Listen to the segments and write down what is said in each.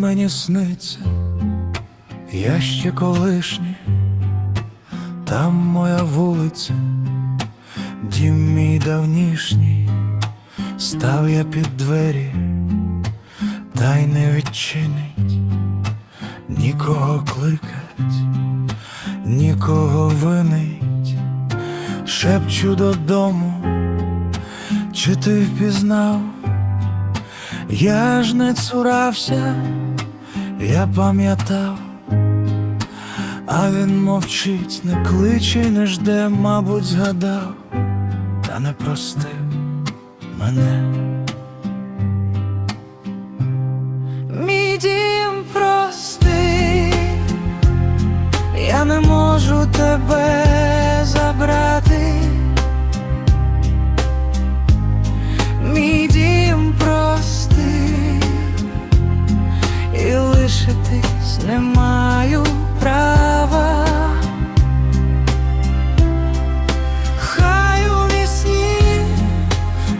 мені сниться, я ще колишній, там моя вулиця, дім мій давнішній, став я під двері, та й не відчинить, нікого кликать, нікого винить, шепчу додому, чи ти впізнав? Я ж не цурався, я пам'ятав, а він мовчить, не кличе, не жде, мабуть, згадав, та не простив мене. Мій лишитись не маю права. Хай у вісні,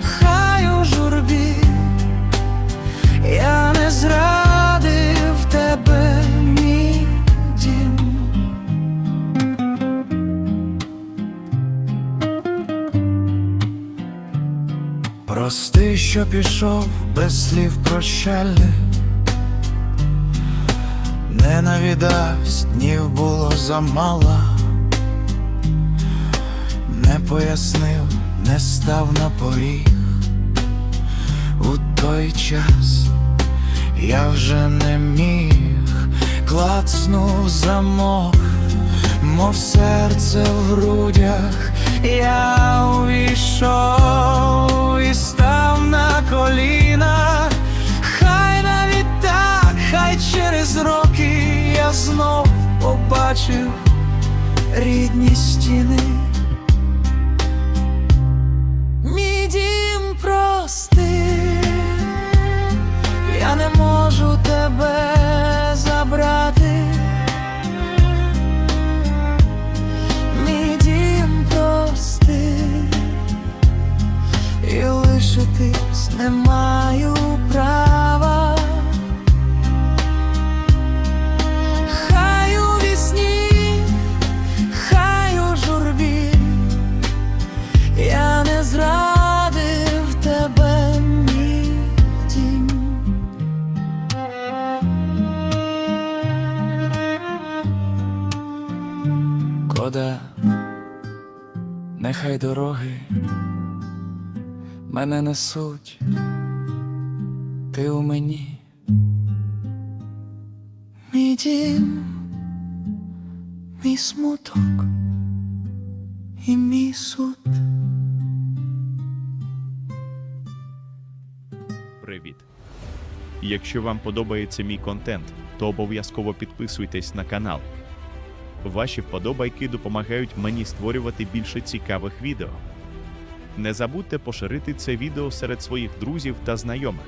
хай у журбі, я не зрадив тебе, мій дім. Прости, що пішов без слів прощальних, не навідавсь, днів було замало, не пояснив, не став на поріг. У той час я вже не міг, клацнув замок, мов серце в грудях, я увійшов і став побачив рідні стіни. Кода, нехай дороги мене несуть, ти у мені, мій дім, мій смуток і мій суд. Привіт! Якщо вам подобається мій контент, то обов'язково підписуйтесь на канал. Ваші вподобайки допомагають мені створювати більше цікавих відео. Не забудьте поширити це відео серед своїх друзів та знайомих.